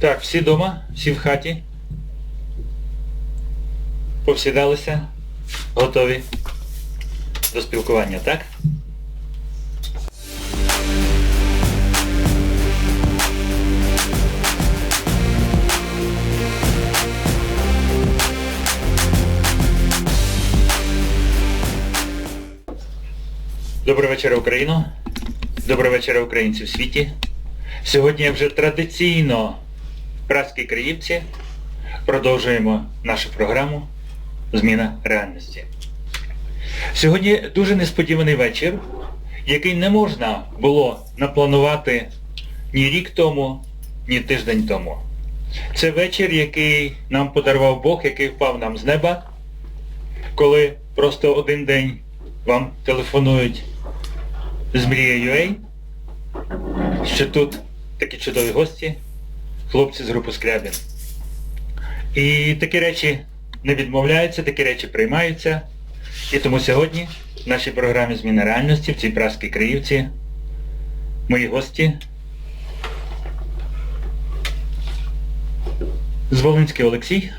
Так, всі вдома, всі в хаті. Повсідалися, готові до спілкування, так? Добрий вечір, Україно. Добрий вечір, українці в світі. Сьогодні вже традиційно в Празькій продовжуємо нашу програму Зміна реальності. Сьогодні дуже несподіваний вечір, який не можна було напланувати ні рік тому, ні тиждень тому. Це вечір, який нам подарував Бог, який впав нам з неба, коли просто один день вам телефонують з Мрія.ua, що тут такі чудові гості, хлопці з групи Скрябін. І такі речі не відмовляються, такі речі приймаються. І тому сьогодні в нашій програмі Зміна реальності в цій праській Криївці мої гості Зволинський Олексій,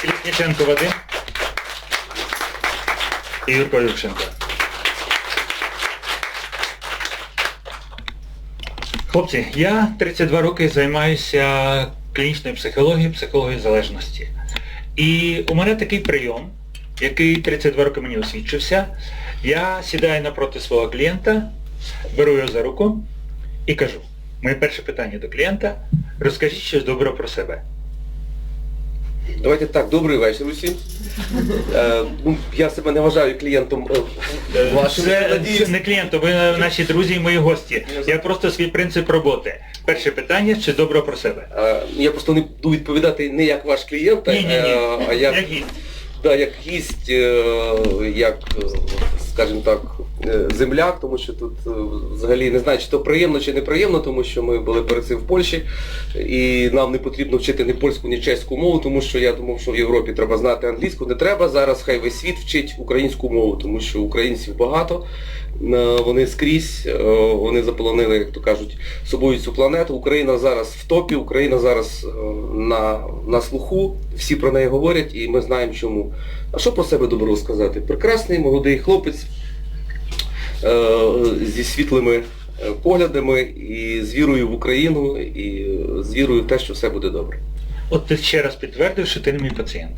Клісніченко Вадим і Юрко Юрченко. Хлопці, я 32 роки займаюся клінічною психологією, психологією залежності. І у мене такий прийом, який 32 роки мені освідчився. Я сідаю напроти свого клієнта, беру його за руку і кажу, моє перше питання до клієнта, розкажіть щось добре про себе. Давайте так, добрий вечір усім. Е, ну, я себе не вважаю клієнтом е, вашим. Це, надіюсь. це не клієнт, ви наші друзі і мої гості. Я просто свій принцип роботи. Перше питання, чи добре про себе. Е, я просто не буду відповідати не як ваш клієнт, Ні, ні, ні. е, а як, Як гість. да, як гість, е, як, е, скажімо так, е, земляк, тому що тут е, взагалі не знаю, чи то приємно, чи неприємно, тому що ми були перед цим в Польщі, і нам не потрібно вчити ні польську, ні чеську мову, тому що я думав, що в Європі треба знати англійську. Не треба. Зараз хай весь світ вчить українську мову, тому що українців багато. Е, Вони скрізь, е, вони заполонили, як то кажуть, собою цю планету. Україна зараз в топі, Україна зараз е, на, на слуху, всі про неї говорять і ми знаємо чому. А що про себе добро сказати? Прекрасний молодий хлопець е, зі світлими е, поглядами і з вірою в Україну, і е, з вірою в те, що все буде добре. От ти ще раз підтвердив, що ти не мій пацієнт.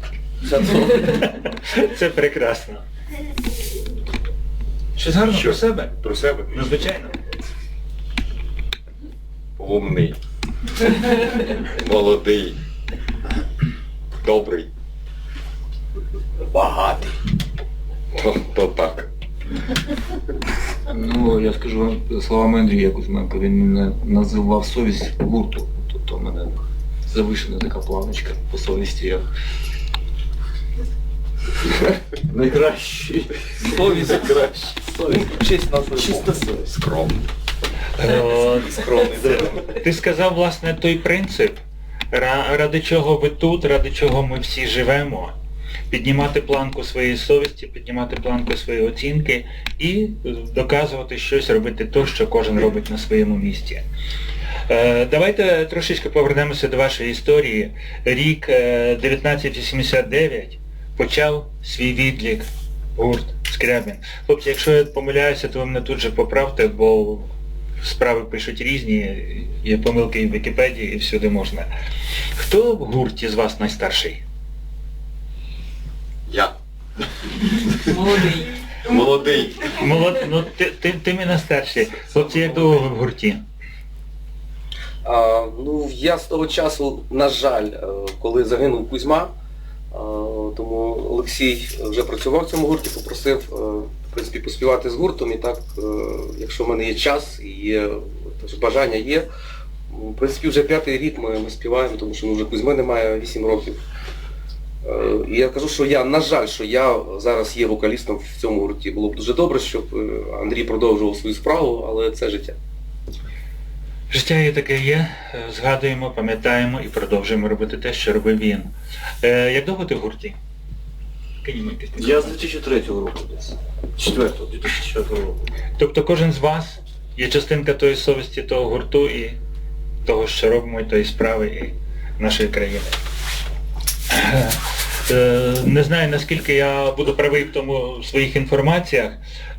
Це прекрасно. Щось гарно Що? про себе? Про себе. Ну, звичайно. Умний. Молодий. Добрий. Багатий. То, то так. Ну, я скажу вам словами Андрія Кузьменка, він мене називав совість гурту. Тобто в мене завишена така планочка по совісті. Я... Найкращий. Совість краще. Совість. Честь на Чиста совість. Скромний. Е, Скромний. Ти сказав, власне, той принцип, ради чого ви тут, ради чого ми всі живемо. Піднімати планку своєї совісті, піднімати планку своєї оцінки і доказувати щось, робити то, що кожен робить на своєму місці. Е, Давайте трошечки повернемося до вашої історії. Рік е, 1989 почав свій відлік гурт Скрябін. Хлопці, якщо я помиляюся, то ви мене тут же поправте, бо справи пишуть різні, є помилки і в Вікіпедії, і всюди можна. Хто в гурті з вас найстарший? Я. Молодий. Молодий. Молод... Ну, ти, ти, ти мене старший. Хлопці, як довго ви в гурті? А, ну, я з того часу, на жаль, е, коли загинув Кузьма, е, тому Олексій вже працював в цьому гурті, попросив е, в принципі, поспівати з гуртом. І так, е, якщо в мене є час і є тож бажання є, в принципі, вже п'ятий рік ми, ми співаємо, тому що ну, вже Кузьми немає 8 років. Е, І я кажу, що я, на жаль, що я зараз є вокалістом в цьому гурті. Було б дуже добре, щоб е, Андрій продовжував свою справу, але це життя. Життя є таке є, е, згадуємо, пам'ятаємо і продовжуємо робити те, що робив він. Е, як довго ти в гурті? Кинімо. Я з 2003 року десь. 4 2004 року. Тобто кожен з вас є частинка тої совісті того гурту і того, що робимо, і тої справи і нашої країни. Е, Не знаю, наскільки я буду правий в тому в своїх інформаціях.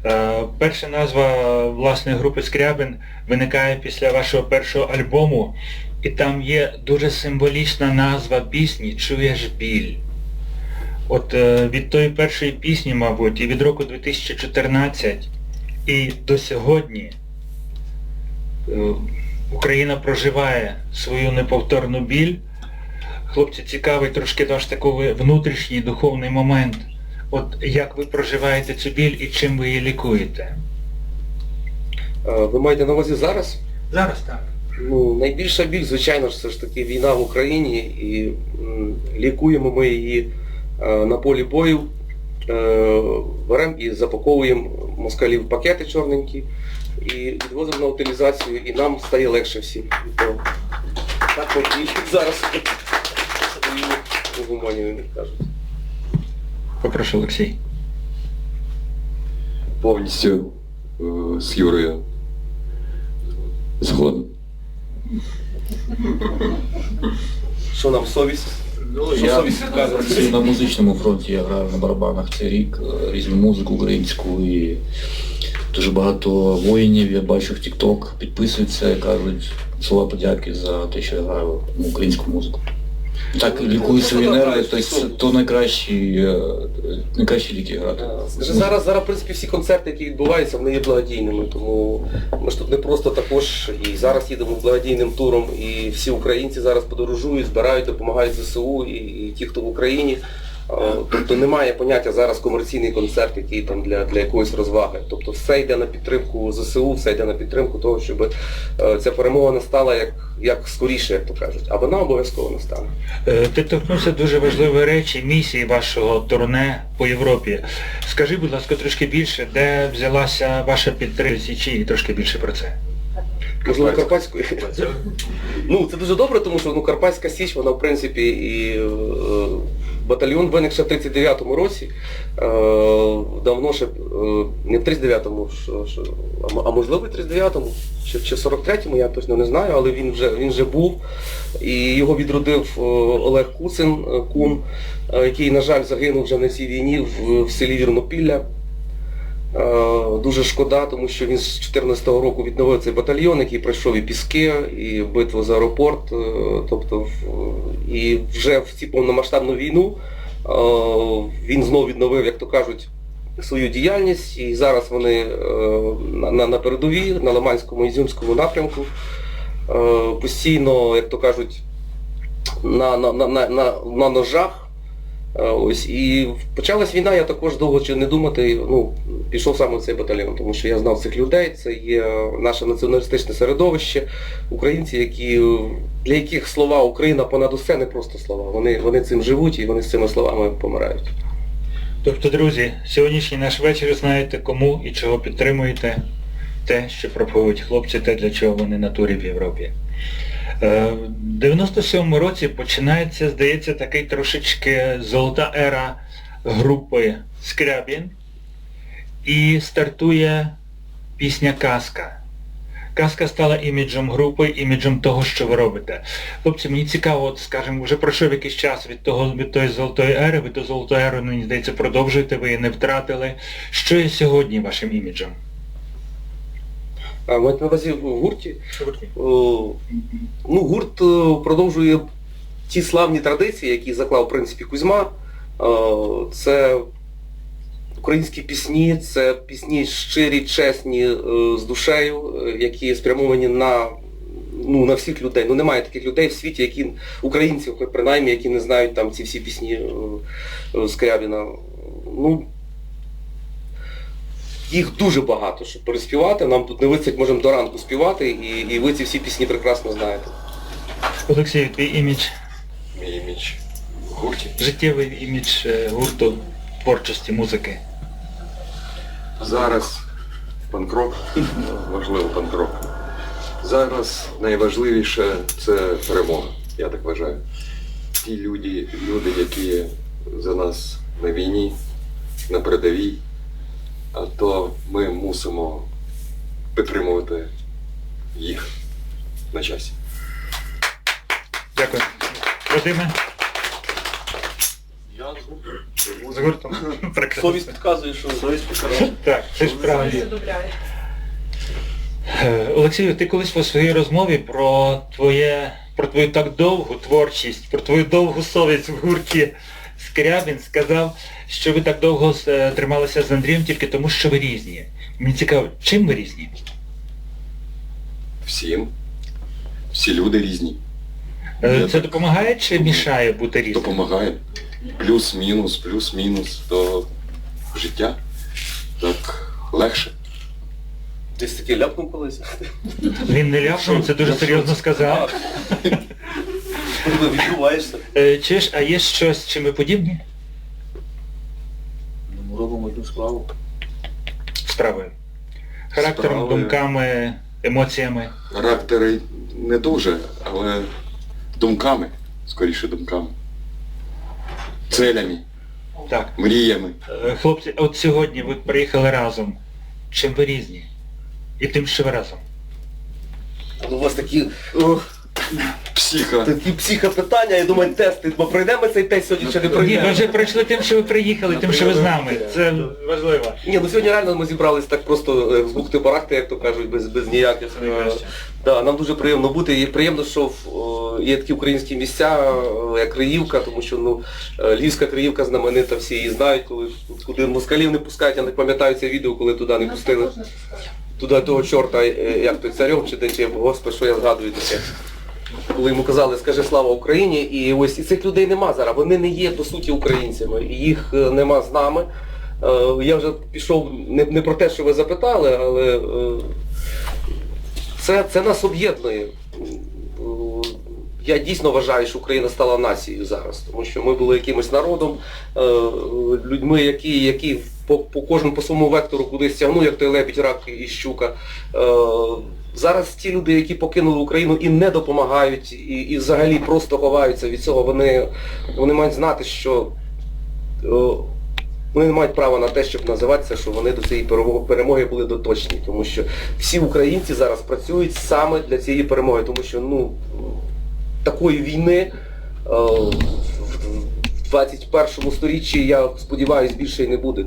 Е, Перша назва власне групи Скрябин виникає після вашого першого альбому, і там є дуже символічна назва пісні Чуєш біль. От е, від тої першої пісні, мабуть, і від року 2014 і до сьогодні Україна проживає свою неповторну біль. Хлопці, цікавий трошки ваш такий внутрішній духовний момент. От як ви проживаєте цю біль і чим ви її лікуєте? Е, Ви маєте на увазі зараз? Зараз так. Ну, найбільша біль, звичайно ж, це ж таки війна в Україні і лікуємо ми її е, на полі бою, е, беремо і запаковуємо москалів пакети чорненькі і відвозимо на утилізацію, і нам стає легше всім. Так от і зараз у Гуманію не кажуть. Попрошу Олексій. Повністю е, з Юрою згоден. Що нам совість? Ну, Що я совість підказує? на музичному фронті, я граю на барабанах цей рік, е, різну музику українську і дуже багато воїнів я бачу в TikTok, підписуються і кажуть слова подяки за те, що я граю українську музику. Так, лікую свої нерви, то, то найкращі, е, найкращі ліки грати. Скажи, зараз, зараз, в принципі, всі концерти, які відбуваються, вони є благодійними, тому ми ж тут не просто також і зараз їдемо благодійним туром, і всі українці зараз подорожують, збирають, допомагають ЗСУ, і, і ті, хто в Україні. А, Тобто немає поняття зараз комерційний концерт, який там для, для якоїсь розваги. Тобто все йде на підтримку ЗСУ, все йде на підтримку того, щоб е, ця перемога настала як, як скоріше, як то кажуть. А вона обов'язково настане. Е, Ти торкнувся дуже важливої речі, місії вашого турне по Європі. Скажи, будь ласка, трошки більше, де взялася ваша підтримка Січі і трошки більше про це. Можливо, Карпатської. Ну, це дуже добре, тому що ну, Карпатська Січ, вона в принципі і е, батальйон виник ще в 39-му році. Е, давно ще, е, не в 39-му, що, що, а, можливо в 39-му, чи, в 43-му, я точно не знаю, але він вже, він вже був. І його відродив е, Олег Куцин, кум, який, на жаль, загинув вже на цій війні в селі Вірнопілля. Е, Дуже шкода, тому що він з 2014 року відновив цей батальйон, який пройшов і Піски, і битву за аеропорт. е, Тобто, і вже в цю повномасштабну війну е, він знову відновив, як то кажуть, свою діяльність. І зараз вони на, передовій, на Лиманському Ізюмському напрямку. Постійно, як то кажуть, на, на, на, на, на ножах. Е, Ось і почалась війна, я також довго чи не думати, ну, пішов саме в цей батальйон, тому що я знав цих людей, це є наше націоналістичне середовище, українці, які, для яких слова Україна понад усе не просто слова. Вони, вони цим живуть і вони з цими словами помирають. Тобто, друзі, сьогоднішній наш вечір знаєте кому і чого підтримуєте те, що проповують хлопці, те, для чого вони на турі в Європі. Е, В 97-му році починається, здається, такий трошечки золота ера групи Скрябін і стартує пісня Казка. Казка стала іміджем групи, іміджем того, що ви робите. Хлопці, мені цікаво, от, скажімо, вже пройшов якийсь час від того від тої золотої ери, ви ту золоту еру, ну, мені здається, продовжуєте, ви її не втратили. Що є сьогодні вашим іміджем? А мають на увазі в гурті. О, Ну, гурт е, продовжує ті славні традиції, які заклав, в принципі, Кузьма. Е, Це українські пісні, це пісні щирі, чесні, е, з душею, які спрямовані на, ну, на всіх людей. Ну немає таких людей в світі, які українців, принаймні, які не знають там ці всі пісні Скрябіна. Ну, їх дуже багато, щоб переспівати. Нам тут не вистачить, можемо до ранку співати, і, і ви ці всі пісні прекрасно знаєте. Олексій, твій імідж, Мій імідж гурті. життєвий імідж е, гурту творчості, музики. Зараз панкрок, важливо панкрок. Зараз найважливіше це перемога, я так вважаю. Ті люди, люди, які за нас на війні, на передовій, то ми мусимо підтримувати їх на часі. Дякую. Вадиме, Я з гуртом. Прекрасно. совість підказує, що совість підказує. Так, це ж правильно. Е, Олексію, ти колись по своїй розмові про твоє, про твою так довгу творчість, про твою довгу совість в гурті Скрябін сказав, що ви так довго е, трималися з Андрієм тільки тому, що ви різні. Мені цікаво, чим ви різні? Всім. Всі люди різні. Е, Я Це так допомагає чи мішає бути різним? Допомагає. Плюс-мінус, плюс-мінус до життя. Так легше. Десь таки ляпнув колись. Він не ляпнув, це дуже серйозно сказав. Коли відбуваєшся. Е, Чи ж, а є щось, чим ви подібні? Ну, Ми робимо одну справу. Справою. Характером, Справою. думками, емоціями. Характери не дуже, але думками, скоріше думками. Целями, Так. мріями. Е, Хлопці, от сьогодні ви приїхали разом. Чим ви різні? І тим, що ви разом. У вас такі, ох, Психа. такі психопитання, я думаю, тести. Бо пройдемо цей тест сьогодні чи не Ні, пройдемо? вже пройшли тим, що ви приїхали, тим, що ви з нами. Це важливо. Ні, ну сьогодні реально ми зібрались так просто е, з бухти барахти, як то кажуть, без, без ніяких. е, Да, нам дуже приємно бути. І приємно, що в, о, є такі українські місця, е, як Криївка, тому що ну, е, Львівська Криївка знаменита, всі її знають, коли куди москалів не пускають, я не пам'ятаю це відео, коли туди не пустили. Туди того чорта, е, як той царьом чи де чи господи, що я згадую таке. Коли йому казали, скажи слава Україні, і ось і цих людей нема зараз. Вони не є по суті українцями, їх е, нема з нами. Е, Я вже пішов не, не про те, що ви запитали, але е, це, це нас об'єднує. Я дійсно вважаю, що Україна стала нацією зараз, тому що ми були якимось народом, людьми, які, які по, по кожному по своєму вектору кудись тягнули, як той лебідь, рак і щука. Зараз ті люди, які покинули Україну і не допомагають, і, і взагалі просто ховаються від цього, вони, вони мають знати, що е, вони не мають права на те, щоб називатися, що вони до цієї перемоги- були доточні. Тому що всі українці зараз працюють саме для цієї перемоги, тому що ну, такої війни е, в в 21 сторіччі, я сподіваюся, більше і не буде.